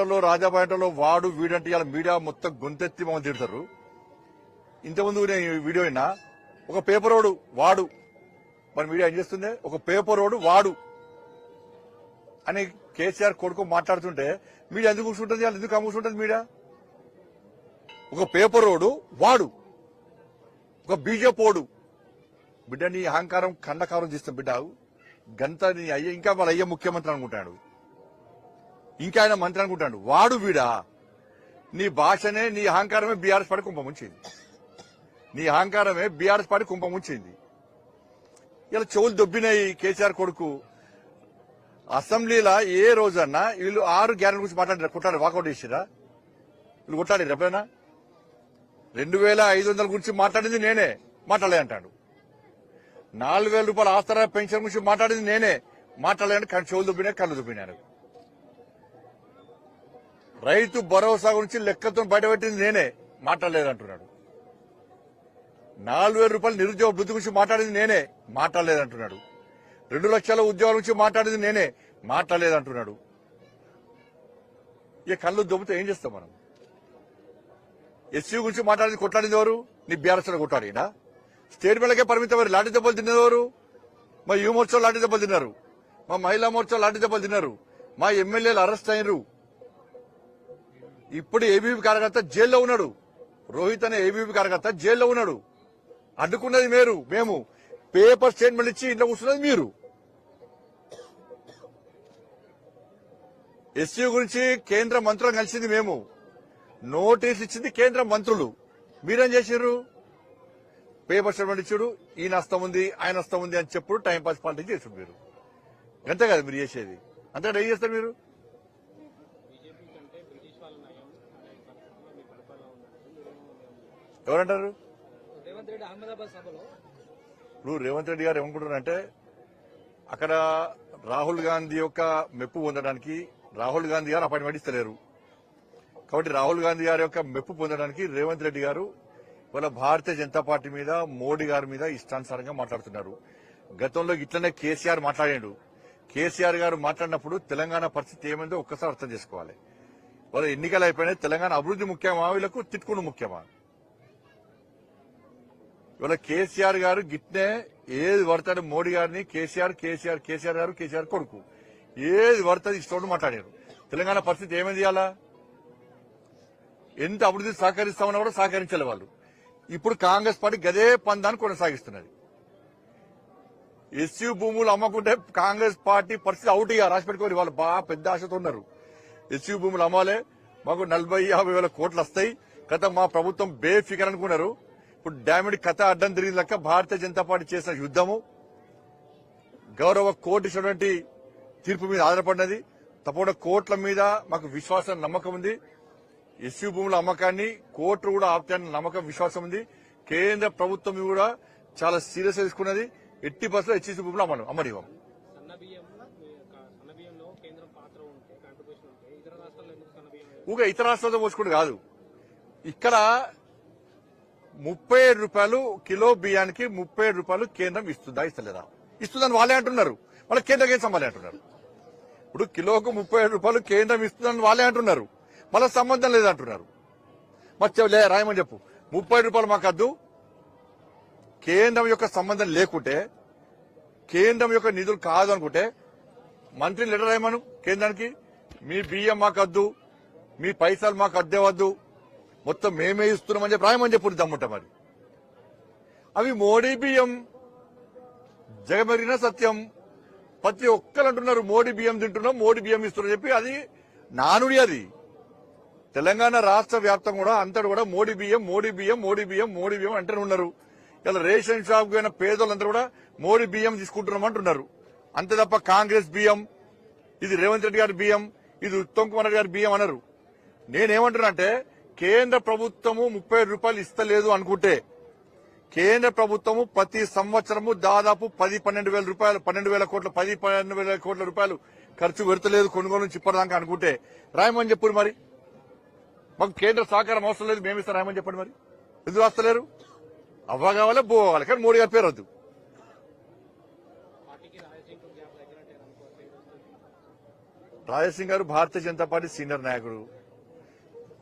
లో రాజాపేటలో వాడు వీడంటే ఇలా మీడియా మొత్తం గొంతెత్తి మమ్మల్ని తిడతారు. ఇంతకుముందు నేను వీడియో అయినా ఒక పేపర్ రోడు వాడు. మరి మీడియా ఏం చేస్తుంది? ఒక పేపర్ రోడు వాడు. అని కేసీఆర్ కొడుకు మాట్లాడుతుంటే మీడియా ఎందుకు కూర్చుంటుంది? వాళ్ళు ఎందుకు అమ్ముకుంటుంది మీడియా? ఒక పేపర్ రోడు వాడు. ఒక బీజేపోడు బిడ్డ నీ అహంకారం ఖండకారం చేస్తాం బిడ్డ. గంత నీ అయ్య ఇంకా వాళ్ళ అయ్య ముఖ్యమంత్రి అనుకుంటాడు. ఇంకా ఆయన మంత్రి అనుకుంటాడు. వాడు వీడా? నీ భాషనే నీ అహంకారమే బీఆర్ఎస్ పార్టీ కుంభముంచింది నీ అహంకారమే బీఆర్ఎస్ పార్టీ కుంభముంచింది ఇలా చెవులు దొబ్బినాయి కేసీఆర్ కొడుకు. అసెంబ్లీలో ఏ రోజన్నా వీళ్ళు ఆరు గ్యారెంటీ గురించి మాట్లాడారు. కొట్టారు వాకౌట్ చేసిరా వీళ్ళు కొట్టాడు ఎప్పుడైనా? రెండు వేల ఐదు వందల గురించి మాట్లాడింది నేనే మాట్లాడలే అంటాడు. నాలుగు వేల రూపాయల ఆస్తారా పెన్షన్ గురించి మాట్లాడింది నేనే మాట్లాడలేదంటే కానీ చెవులు దుబ్బినా కళ్ళు దుబ్బినాను రైతు భరోసా గురించి లెక్కతో బయటపెట్టింది నేనే. మాట్లాడలేదంటున్నాడు. నాలుగు వేల రూపాయల నిరుద్యోగ వృద్ధి గురించి మాట్లాడింది నేనే. మాట్లాడలేదంటున్నాడు. రెండు లక్షల ఉద్యోగాల గురించి మాట్లాడింది నేనే. మాట్లాడలేదంటున్నాడు. ఇక కళ్ళు దొబ్బితే ఏం చేస్తాం మనం? ఎస్సీ గురించి మాట్లాడింది కొట్లాడింది ఎవరు? నీ బీఆర్ఎస్ కొట్టాడినా స్టేట్ బిళ్ళకే పరిమితం వారు లాంటి దెబ్బలు తిన్నది మా యువ మోర్చా లాంటి దెబ్బలు తిన్నారు. మా మహిళా మోర్చా లాంటి దెబ్బలు తిన్నారు. మా ఎమ్మెల్యేలు అరెస్ట్ అయినరు. ఇప్పుడు ఏబీపీ కార్యకర్త జైల్లో ఉన్నాడు. రోహిత్ అనే ఏబీపీ కార్యకర్త జైల్లో ఉన్నాడు. అడ్డుకున్నది మీరు మేము. పేపర్ స్టేట్మెంట్ ఇచ్చి ఇంట్లో కూర్చున్నది మీరు. ఎస్సీ గురించి కేంద్ర మంత్రులు కలిసింది మేము. నోటీస్ ఇచ్చింది కేంద్ర మంత్రులు. మీరేం చేశారు పేపర్ స్టేట్మెంట్ ఇచ్చాడు. ఈయన నష్టం ఉంది ఆయన నష్టం ఉంది అని చెప్పుడు టైంపాస్ పాలిటిక్స్ చేసాడు మీరు. అంతే కదా మీరు చేసేది. అంతే ఏం చేస్తారు మీరు? ఎవరంటారు? రేవంత్ రెడ్డి అహ్మదాబాద్ సభలో. ఇప్పుడు రేవంత్ రెడ్డి గారు ఏమనుకుంటున్నారంటే అక్కడ రాహుల్ గాంధీ యొక్క మెప్పు పొందడానికి రాహుల్ గాంధీ గారు అపాయింట్మెంట్ ఇస్తలేరు. కాబట్టి రాహుల్ గాంధీ గారి యొక్క మెప్పు పొందడానికి రేవంత్ రెడ్డి గారు ఇవాళ భారతీయ జనతా పార్టీ మీద మోడీ గారి మీద ఇష్టానుసారంగా మాట్లాడుతున్నారు. గతంలో ఇట్లనే కేసీఆర్ మాట్లాడాడు. కేసీఆర్ గారు మాట్లాడినప్పుడు తెలంగాణ పరిస్థితి ఏమైందో ఒక్కసారి అర్థం చేసుకోవాలి. వాళ్ళ ఎన్నికలు అయిపోయినాయి తెలంగాణ అభివృద్ధి ముఖ్యమా? వీళ్ళకు తిట్టుకుని ముఖ్యమా? ఇవాళ కేసీఆర్ గారు గిట్నే ఏది పడతాడు మోడీ గారిని కేసీఆర్ కేసీఆర్ కేసీఆర్ గారు కేసీఆర్ కొడుకు. ఏది పడుతుంది ఇష్టం మాట్లాడారు. తెలంగాణ పరిస్థితి ఏమైంది చేయాలా ఎంత అభివృద్ధి సహకరిస్తామన్నా కూడా సహకరించాలి వాళ్ళు. ఇప్పుడు కాంగ్రెస్ పార్టీ గదే పందాన్ని కొనసాగిస్తున్నది. ఎస్యూ భూములు అమ్మకుంటే కాంగ్రెస్ పార్టీ పరిస్థితి అవుట్ ఇక రాసి వాళ్ళు బాగా పెద్ద ఆశతో ఉన్నారు. ఎస్యూ భూములు అమ్మాలే మాకు నలభై యాభై వేల కోట్లు వస్తాయి. గత మా ప్రభుత్వం బేఫికర్ అనుకున్నారు. ఇప్పుడు డామిడ్ కథ అడ్డం తిరిగిన లెక్క భారతీయ జనతా పార్టీ చేసిన యుద్ధము గౌరవ కోర్టు ఇచ్చినటువంటి తీర్పు మీద ఆధారపడినది. తప్పకుండా కోర్టుల మీద మాకు విశ్వాసం నమ్మకం ఉంది. ఎస్యూ భూముల అమ్మకాన్ని కోర్టు కూడా ఆపుతాయన్న నమ్మకం విశ్వాసం ఉంది. కేంద్ర ప్రభుత్వం కూడా చాలా సీరియస్ తీసుకున్నది. ఎట్టి బస్సులో హెచ్ఎస్సీ భూములు అమ్మను అమ్మనివ్వం. ఇతర? ఊగా రాష్ట్రాలతో పోల్చుకుంటే కాదు. ఇక్కడ ముప్పై ఏడు రూపాయలు కిలో బియ్యానికి ముప్పై ఏడు రూపాయలు కేంద్రం ఇస్తుందా ఇస్తలేదా? ఇస్తుందని వాళ్ళే అంటున్నారు. వాళ్ళ కేంద్రం ఏం సంబంధం అంటున్నారు. ఇప్పుడు కిలోకు ముప్పై ఏడు రూపాయలు కేంద్రం ఇస్తుందని వాళ్ళే అంటున్నారు. మళ్ళీ సంబంధం లేదంటున్నారు మరి లే రాయమని చెప్పు. ముప్పై రూపాయలు మాకు వద్దు. కేంద్రం యొక్క సంబంధం లేకుంటే కేంద్రం యొక్క నిధులు కాదు అనుకుంటే మంత్రి లెటర్ రాయమను కేంద్రానికి. మీ బియ్యం మాకు వద్దు. మీ పైసలు మాకు అద్దెవద్దు మొత్తం మేమే ఇస్తున్నామని చెప్పి రాయమని చెప్పు దమ్ముంట మరి. అవి మోడీ బియ్యం జగమెరిగిన సత్యం. ప్రతి ఒక్కరు అంటున్నారు మోడీ బియ్యం తింటున్నాం మోడీ బియ్యం ఇస్తున్నాం చెప్పి అది నానుడి అది. తెలంగాణ రాష్ట్ర వ్యాప్తం కూడా అంతటి కూడా మోడీ బియ్యం మోడీ బియ్యం మోడీ బియ్యం మోడీ బియ్యం అంటూనే ఉన్నారు. ఇలా రేషన్ షాప్ పోయిన పేదోళ్ళందరూ కూడా మోడీ బియ్యం తీసుకుంటున్నాం అంటున్నారు. అంతే తప్ప కాంగ్రెస్ బియ్యం ఇది రేవంత్ రెడ్డి గారి బియ్యం ఇది ఉత్తమ్ కుమార్ గారి బియ్యం అన్నారు. నేనేమంటున్నా అంటే కేంద్ర ప్రభుత్వము ముప్పై రూపాయలు ఇస్తలేదు అనుకుంటే కేంద్ర ప్రభుత్వము ప్రతి సంవత్సరము దాదాపు పది పన్నెండు వేల రూపాయలు పన్నెండు వేల కోట్ల పది పన్నెండు వేల కోట్ల రూపాయలు ఖర్చు పెడతలేదు కొనుగోలు నుంచి అనుకుంటే. రాయమని చెప్పండి మరి. మాకు కేంద్ర సహకారం అవసరం లేదు మేమిస్తాం రాయమని చెప్పండి మరి. ఎందుకు రాస్తలేరు? అవ్వ కావాలి బో కావాలి? కానీ మోడీ గారి పేరు వద్దు. రాజసింగ్ గారు భారతీయ జనతా పార్టీ సీనియర్ నాయకుడు.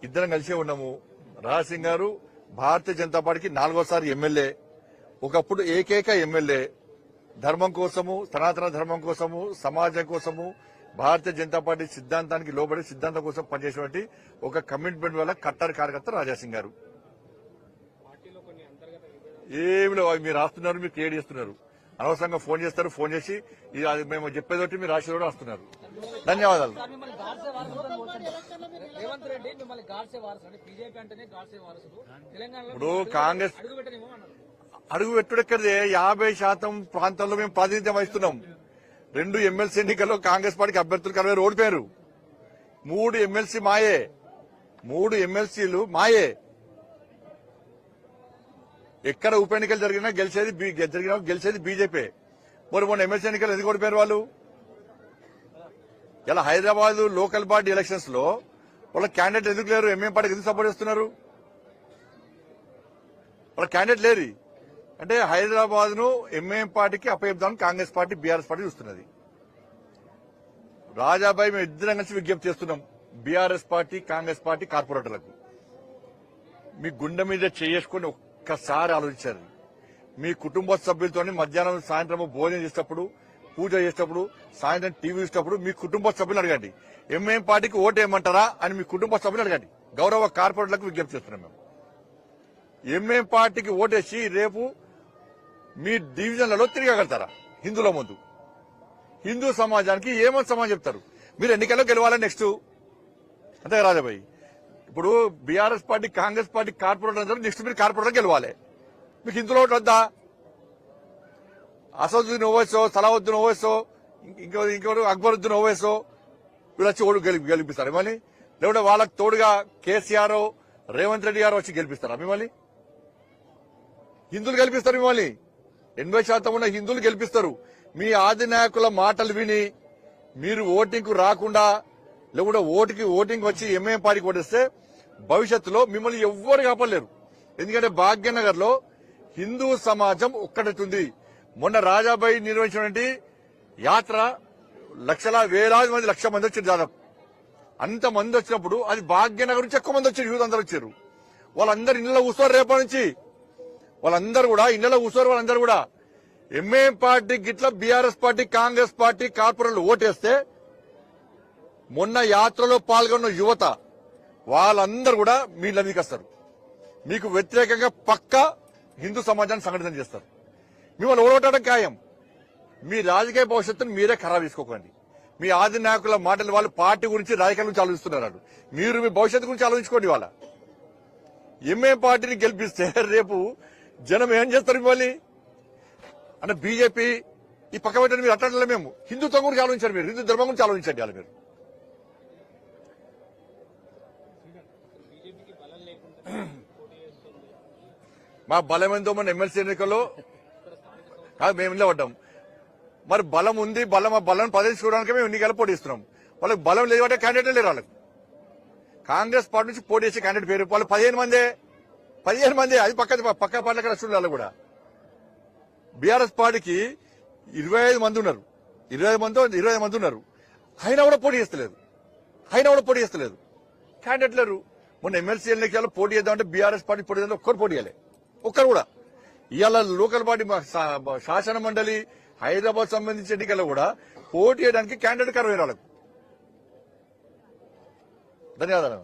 ఇద్దరం కలిసే ఉన్నాము. రాజసింగ్ గారు భారతీయ జనతా పార్టీకి నాలుగోసారి ఎమ్మెల్యే. ఒకప్పుడు ఏకైక ఎమ్మెల్యే. ధర్మం కోసము సనాతన ధర్మం కోసము సమాజం కోసము భారతీయ జనతా పార్టీ సిద్ధాంతానికి లోబడి సిద్ధాంతం కోసం పనిచేసినటువంటి ఒక కమిట్మెంట్ వల్ల కట్టర్ కార్యకర్త రాజాసింగ్ గారు. ఏమిలో ఏమి లేవు మీరు రాస్తున్నారు మీరు క్రియేట్ చేస్తున్నారు. అనవసరంగా ఫోన్ చేస్తారు ఫోన్ చేసి అది మేము చెప్పేదొట్టి మీరు రాసి కూడా వస్తున్నారు ధన్యవాదాలు. ఇప్పుడు కాంగ్రెస్ అడుగు పెట్టుడెక్కడిదే యాభై శాతం ప్రాంతాల్లో మేము ప్రాతినిధ్యం వహిస్తున్నాం. రెండు ఎమ్మెల్సీ ఎన్నికల్లో కాంగ్రెస్ పార్టీకి అభ్యర్థులు కలవేరు ఓడిపోయారు మూడు ఎమ్మెల్సీ మాయే. మూడు ఎమ్మెల్సీలు మాయే. ఎక్కడ ఉప ఎన్నికలు జరిగినా గెలిచేది జరిగినా గెలిచేది బీజేపీ. మరి మొన్న ఎమ్మెల్సీ ఎన్నికలు ఎందుకు ఓడిపోయారు వాళ్ళు? ఇలా హైదరాబాద్ లోకల్ బాడీ ఎలక్షన్స్లో వాళ్ళ క్యాండిడేట్ ఎందుకు లేరు? ఎంఎం పార్టీకి ఎందుకు సపోర్ట్ చేస్తున్నారు? వాళ్ళ క్యాండిడేట్ లేరు. అంటే హైదరాబాద్ను ఎంఐఎం పార్టీకి అప్పయిద్దామని కాంగ్రెస్ పార్టీ బీఆర్ఎస్ పార్టీ చూస్తున్నది. రాజాబాయి మేము ఇద్దరం కలిసి విజ్ఞప్తి చేస్తున్నాం. బీఆర్ఎస్ పార్టీ కాంగ్రెస్ పార్టీ కార్పొరేటర్లకు. మీ గుండె మీద చేసుకుని ఒక్కసారి ఆలోచించారు. మీ కుటుంబ సభ్యులతో మధ్యాహ్నం సాయంత్రం భోజనం చేసేటప్పుడు పూజ చేసేటప్పుడు సాయంత్రం టీవీ చూసేటప్పుడు మీ కుటుంబ సభ్యులు అడగండి. ఎంఏం పార్టీకి ఓటు వేయమంటారా అని మీ కుటుంబ సభ్యులు అడగండి. గౌరవ కార్పొరేటర్లకు విజ్ఞప్తి చేస్తున్నాం మేము. ఎంఏం పార్టీకి ఓటేసి రేపు మీ డివిజన్లలో తిరగగలుగుతారా? హిందువుల ముందు. హిందూ సమాజానికి ఏమని సమాజం చెప్తారు? మీరు ఎన్నికల్లో గెలవాలి నెక్స్ట్ అంతే రాజాబాయి? ఇప్పుడు BRS party Congress party corporator next మీరు కార్పొరేటర్ గెలవాలి. మీకు హిందువులో ఓటు వద్దా? అసదుద్దీన్ ఓవైసో సలావుద్దీన్ ఓవైసో ఇంకో ఇంకోటి అక్బరుద్దీన్ ఓవైసో వీళ్ళు వచ్చి గెలిపి గెలి గెలిపిస్తారు. మిమ్మల్ని లేకుంటే వాళ్ళకి తోడుగా కేసీఆర్ రేవంత్ రెడ్డి గారు వచ్చి గెలిపిస్తారా మిమ్మల్ని? హిందువులు గెలిపిస్తారు మిమ్మల్ని. ఎనభై శాతం ఉన్న హిందువులు గెలిపిస్తారు. మీ ఆదినాయకుల మాటలు విని మీరు ఓటింగ్కు రాకుండా లేకుంటే ఓటుకి ఓటింగ్ వచ్చి ఎంఏం పార్టీకి ఓటేస్తే భవిష్యత్తులో మిమ్మల్ని ఎవ్వరు కాపలేరు ఎందుకంటే భాగ్యనగర్లో హిందూ సమాజం ఒక్కటెత్తుంది మొన్న రాజాబాయి నిర్వహించినటువంటి యాత్ర లక్షల వేలాది మంది లక్ష మంది వచ్చారు దాదాపు. అంత మంది వచ్చినప్పుడు అది భాగ్యనగర్ నుంచి ఎక్కువ మంది వచ్చారు యూత్ అందరు వచ్చారు. వాళ్ళందరూ ఇళ్ళలో కూర్చోరు రేపటి నుంచి. వాళ్ళందరూ కూడా ఇళ్ళలో కూర్చోరు వాళ్ళందరూ కూడా. ఎంఏఎం పార్టీ గిట్ల బీఆర్ఎస్ పార్టీ కాంగ్రెస్ పార్టీ కార్పొరేట్లు ఓటేస్తే మొన్న యాత్రలో పాల్గొన్న యువత వాళ్ళందరూ కూడా మీ మీదకి వస్తారు. మీకు వ్యతిరేకంగా పక్క హిందూ సమాజాన్ని సంఘటన చేస్తారు. మిమ్మల్ని ఓడగొట్టడం ఖాయం. మీ రాజకీయ భవిష్యత్తును మీరే ఖరాబ్ చేసుకోకండి. మీ ఆది నాయకుల మాటలు వాళ్ళు పార్టీ గురించి రాజకీయాల గురించి ఆలోచిస్తున్నారు మీరు మీ భవిష్యత్తు గురించి ఆలోచించుకోండి వాళ్ళ ఎంఏ పార్టీని గెలిపిస్తే రేపు జనం ఏం చేస్తారు మిమ్మల్ని? అంటే బీజేపీ ఈ పక్క పెట్టండి మీరు అట్లా మేము. హిందుత్వం గురించి ఆలోచించారు మీరు. హిందూ ధర్మం గురించి ఆలోచించండి వాళ్ళు మీరు. మా బలం ఎంతో మన ఎమ్మెల్సీ ఎన్నికల్లో కాదు మేము నిలబడ్డాం మరి బలం ఉంది బలం బలం ప్రదర్శించుకోవడానికి మేము ఎన్నికలు పోటీ ఇస్తున్నాం వాళ్ళకి బలం లేదు అంటే క్యాండిడేట్ లేరు వాళ్ళకి. కాంగ్రెస్ పార్టీ నుంచి పోటీ చేసే క్యాండిడేట్ పేరు వాళ్ళు పదిహేను మందే పదిహేను మంది అది పక్క పక్క పార్టీలకు రక్షణ కూడా. బీఆర్ఎస్ పార్టీకి ఇరవై ఐదు మంది ఉన్నారు. ఇరవై ఐదు మంది ఇరవై ఐదు మంది ఉన్నారు. అయినా కూడా పోటీ చేస్తలేదు. అయినా కూడా పోటీ చేస్తలేదు. క్యాండిడేట్ లేరు. మొన్న ఎమ్మెల్సీ ఎన్నికల్లో పోటీ చేద్దామంటే బీఆర్ఎస్ పార్టీ పోటీ చేద్దాం ఒక్కరు పోటీ చేయాలి. ఒక్కరు కూడా. ఇవాళ లోకల్ పార్టీ శాసన మండలి హైదరాబాద్ సంబంధించి ఎన్నికల్లో కూడా పోటీ చేయడానికి క్యాండిడేట్ కరవేరాలకు ధన్యవాదాలు.